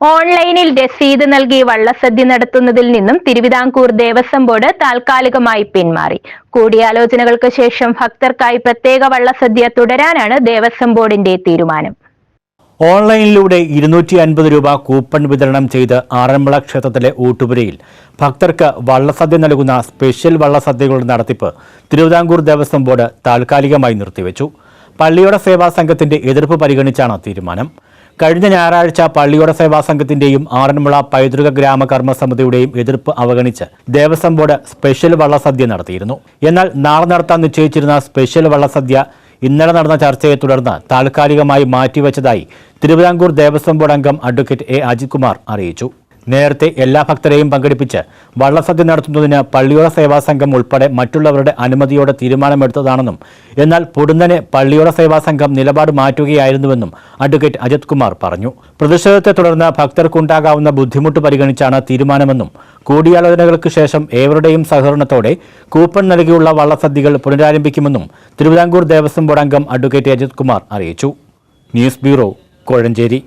ഓൺലൈനിൽ രസീത് നൽകി വള്ളസദ്യ നടത്തുന്നതിൽ നിന്നും തിരുവിതാംകൂർ ദേവസ്വം ബോർഡ് താൽക്കാലികമായി പിന്മാറി. കൂടിയാലോചനകൾക്ക് ശേഷം ഭക്തർക്കായി പ്രത്യേക വള്ളസദ്യ തുടരാനാണ് ദേവസ്വം ബോർഡിന്റെ തീരുമാനം. ഓൺലൈനിലൂടെ ഇരുന്നൂറ്റി അൻപത് രൂപ കൂപ്പൺ വിതരണം ചെയ്ത് ആറന്മുള ക്ഷേത്രത്തിലെ ഊട്ടുപുരയിൽ ഭക്തർക്ക് വള്ളസദ്യ നൽകുന്ന സ്പെഷ്യൽ വള്ളസദ്യകളുടെ നടത്തിപ്പ് തിരുവിതാംകൂർ ദേവസ്വം ബോർഡ് താൽക്കാലികമായി നിർത്തിവെച്ചു. പള്ളിയുടെ സേവാ സംഘത്തിന്റെ എതിർപ്പ് പരിഗണിച്ചാണ് തീരുമാനം. കഴിഞ്ഞ ഞായറാഴ്ച പള്ളിയോട സേവാ സംഘത്തിന്റെയും ആറന്മുള പൈതൃക ഗ്രാമ കർമ്മസമിതിയുടെയും എതിർപ്പ് അവഗണിച്ച് ദേവസ്വം ബോർഡ് സ്പെഷ്യൽ വള്ളസദ്യ നടത്തിയിരുന്നു. എന്നാൽ നാളെ നടത്താൻ നിശ്ചയിച്ചിരുന്ന സ്പെഷ്യൽ വള്ളസദ്യ ഇന്നലെ നടന്ന ചർച്ചയെ തുടർന്ന് താൽക്കാലികമായി മാറ്റിവെച്ചതായി തിരുവിതാംകൂർ ദേവസ്വം ബോർഡ് അംഗം അഡ്വക്കേറ്റ് എ അജിത് കുമാർ അറിയിച്ചു. നേരത്തെ എല്ലാ ഭക്തരെയും പങ്കെടുപ്പിച്ച് വള്ളസദ്യ നടത്തുന്നതിന് പള്ളിയോട സേവാ സംഘം ഉൾപ്പെടെ മറ്റുള്ളവരുടെ അനുമതിയോടെ തീരുമാനമെടുത്തതാണെന്നും എന്നാൽ പൊടുന്നനെ പള്ളിയോട സേവാ സംഘം നിലപാട് മാറ്റുകയായിരുന്നുവെന്നും അഡ്വക്കേറ്റ് അജിത് കുമാർ പറഞ്ഞു. പ്രതിഷേധത്തെ തുടർന്ന് ഭക്തർക്കുണ്ടാകാവുന്ന ബുദ്ധിമുട്ട് പരിഗണിച്ചാണ് തീരുമാനമെന്നും കൂടിയാലോചനകൾക്ക് ശേഷം ഏവരുടെയും സഹകരണത്തോടെ കൂപ്പൺ നൽകിയുള്ള വള്ളസദ്യകൾ പുനരാരംഭിക്കുമെന്നും തിരുവിതാംകൂർ ദേവസ്വം ബോർഡ് അംഗം അഡ്വക്കേറ്റ് അജിത് കുമാർ അറിയിച്ചു. News bureau Kozhencherry.